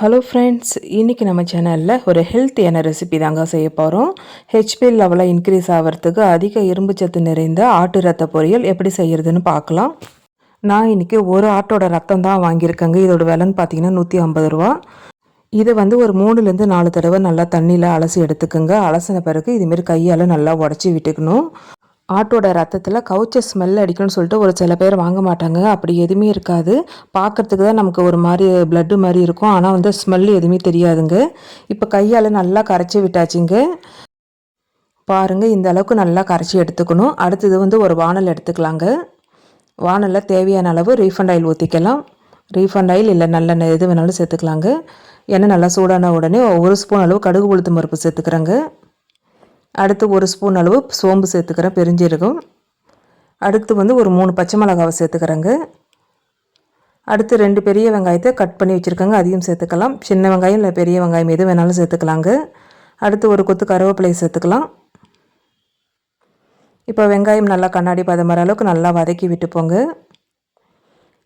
Hello friends இன்றைக்கி நம்ம சேனலில் ஒரு ஹெல்த்தியான ரெசிபி தாங்க செய்ய போகிறோம் ஹெச்பி லெவலில் இன்க்ரீஸ் ஆகிறதுக்கு அதிக இரும்பு சத்து நிறைந்த ஆட்டு ரத்த பொரியல் எப்படி செய்கிறதுன்னு பார்க்கலாம். நான் இன்றைக்கி ஒரு ஆட்டோட ரத்தம் தான் வாங்கியிருக்கேங்க. இதோட விலைன்னு பார்த்தீங்கன்னா நூற்றி ஐம்பது ரூபா. இதை வந்து ஒரு மூணுலேருந்து நாலு தடவை நல்லா தண்ணியில் அலசி எடுத்துக்கோங்க. அலசின பிறகு இதுமாரி கையால் நல்லா உடச்சி விட்டுக்கணும். ஆட்டோட ரத்தத்தில் கவுச்ச ஸ்மெல் அடிக்கும்னு சொல்லிட்டு ஒரு சில பேர் வாங்க மாட்டாங்க. அப்படி எதுவுமே இருக்காது. பார்க்குறதுக்கு தான் நமக்கு ஒரு மாதிரி பிளட்டு மாதிரி இருக்கும். ஆனால் வந்து ஸ்மெல் எதுவுமே தெரியாதுங்க. இப்போ கையால் நல்லா கரைச்சி விட்டாச்சுங்க. பாருங்கள் இந்த அளவுக்கு நல்லா கரைச்சி எடுத்துக்கணும். அடுத்தது வந்து ஒரு வானல் எடுத்துக்கலாங்க. வானலில் தேவையான அளவு ரீஃபண்ட் ஆயில் ஊற்றிக்கலாம் ரீஃபண்ட் ஆயில் இல்லை நல்ல எது வேணாலும் சேர்த்துக்கலாங்க. எண்ணெய் நல்லா சூடான உடனே ஒரு ஸ்பூன் அளவு கடுகு உளுத்து பருப்பு சேர்த்துக்கிறேங்க. அடுத்து ஒரு ஸ்பூன் அளவு சோம்பு சேர்த்துக்கிறேன் பெருஞ்சீரகம். அடுத்து வந்து ஒரு மூணு பச்சை மிளகாவை சேர்த்துக்கிறேங்க. அடுத்து ரெண்டு பெரிய வெங்காயத்தை கட் பண்ணி வச்சுருக்கேங்க. அதையும் சேர்த்துக்கலாம். சின்ன வெங்காயம் இல்லை பெரிய வெங்காயம் எது வேணாலும் சேர்த்துக்கலாங்க. அடுத்து ஒரு கொத்து கருவேப்பிலையை சேர்த்துக்கலாம். இப்போ வெங்காயம் நல்லா கண்ணாடி பதமர அளவுக்கு நல்லா வதக்கி விட்டு போங்க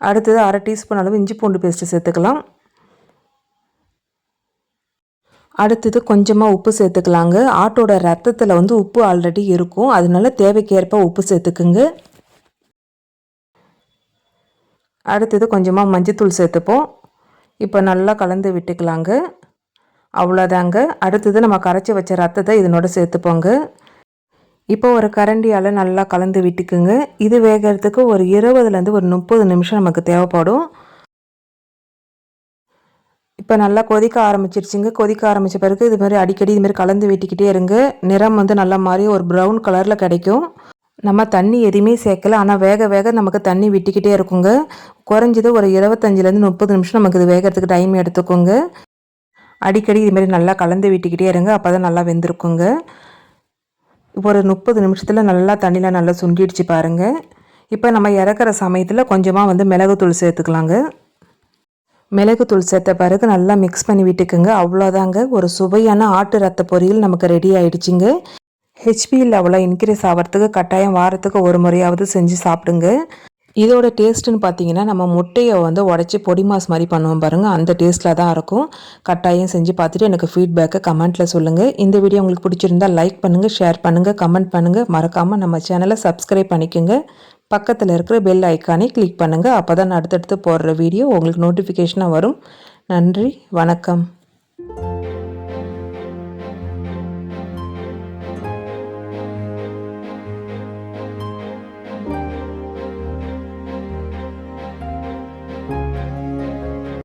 அடுத்தது அரை டீஸ்பூன் அளவு இஞ்சி பூண்டு பேஸ்ட்டு சேர்த்துக்கலாம். அடுத்தது கொஞ்சமாக உப்பு சேர்த்துக்கலாங்க. ஆட்டோட ரத்தத்தில் வந்து உப்பு ஆல்ரெடி இருக்கும். அதனால தேவைக்கேற்ப உப்பு சேர்த்துக்குங்க. அடுத்தது கொஞ்சமாக மஞ்சத்தூள் சேர்த்துப்போம். இப்போ நல்லா கலந்து விட்டுக்கலாங்க. அவ்வளோதாங்க. அடுத்தது நம்ம கரைச்சி வச்ச ரத்தத்தை இதனோட சேர்த்துப்போங்க. இப்போ ஒரு கரண்டியால் நல்லா கலந்து விட்டுக்குங்க. இது வேகிறதுக்கு ஒரு இருபதுலேருந்து ஒரு முப்பது நிமிஷம் நமக்கு தேவைப்படும். இப்போ நல்லா கொதிக்க ஆரம்பிச்சிருச்சுங்க. கொதிக்க ஆரம்பித்த பிறகு இது மாதிரி அடிக்கடி இதுமாரி கலந்து வெட்டிக்கிட்டே இருங்க. நிறம் வந்து நல்லா மாதிரி ஒரு ப்ரௌன் கலரில் கிடைக்கும். நம்ம தண்ணி எதுவுமே சேர்க்கல. ஆனால் வேக வேக நமக்கு தண்ணி விட்டுக்கிட்டே இருக்குங்க. குறைஞ்சது ஒரு இருபத்தஞ்சிலேருந்து முப்பது நிமிஷம் நமக்கு இது வேகிறதுக்கு டைம் எடுத்துக்கோங்க. அடிக்கடி இதுமாரி நல்லா கலந்து விட்டுக்கிட்டே இருங்க. அப்போ தான் நல்லா வெந்திருக்குங்க. ஒரு முப்பது நிமிஷத்தில் நல்லா தண்ணியில் நல்லா சுண்டிடுச்சு பாருங்கள் இப்போ நம்ம இறக்குற சமயத்தில் கொஞ்சமாக வந்து மிளகுத்தூள் சேர்த்துக்கலாங்க. மிளகுத்தூள் சேர்த்த பிறகு நல்லா மிக்ஸ் பண்ணி விட்டுக்குங்க. அவ்வளோதாங்க. ஒரு சுவையான ஆட்டு ரத்த பொரியல் நமக்கு ரெடி ஆயிடுச்சுங்க. ஹெச்பி லெவலில் இன்க்ரீஸ் ஆகிறதுக்கு கட்டாயம் வாரத்துக்கு ஒரு முறையாவது செஞ்சு சாப்பிடுங்க. இதோட டேஸ்ட்டுன்னு பார்த்தீங்கன்னா நம்ம முட்டையை வந்து உடச்சி பொடி மாஸ் மாதிரி பண்ணுவோம் பாருங்கள் அந்த டேஸ்ட்டில் தான் இருக்கும். கட்டாயம் செஞ்சு பார்த்துட்டு எனக்கு ஃபீட்பேக்கை கமெண்ட்டில் சொல்லுங்கள் இந்த வீடியோ உங்களுக்கு பிடிச்சிருந்தா லைக் பண்ணுங்கள் ஷேர் பண்ணுங்கள் கமெண்ட் பண்ணுங்கள் மறக்காமல் நம்ம சேனலை சப்ஸ்கிரைப் பண்ணிக்கோங்க. பக்கத்தில் இருக்கிற பெல் ஐக்கானை கிளிக் பண்ணுங்கள் அப்போ தான் அடுத்தடுத்து போடுற வீடியோ உங்களுக்கு நோட்டிஃபிகேஷனாக வரும். நன்றி. வணக்கம்.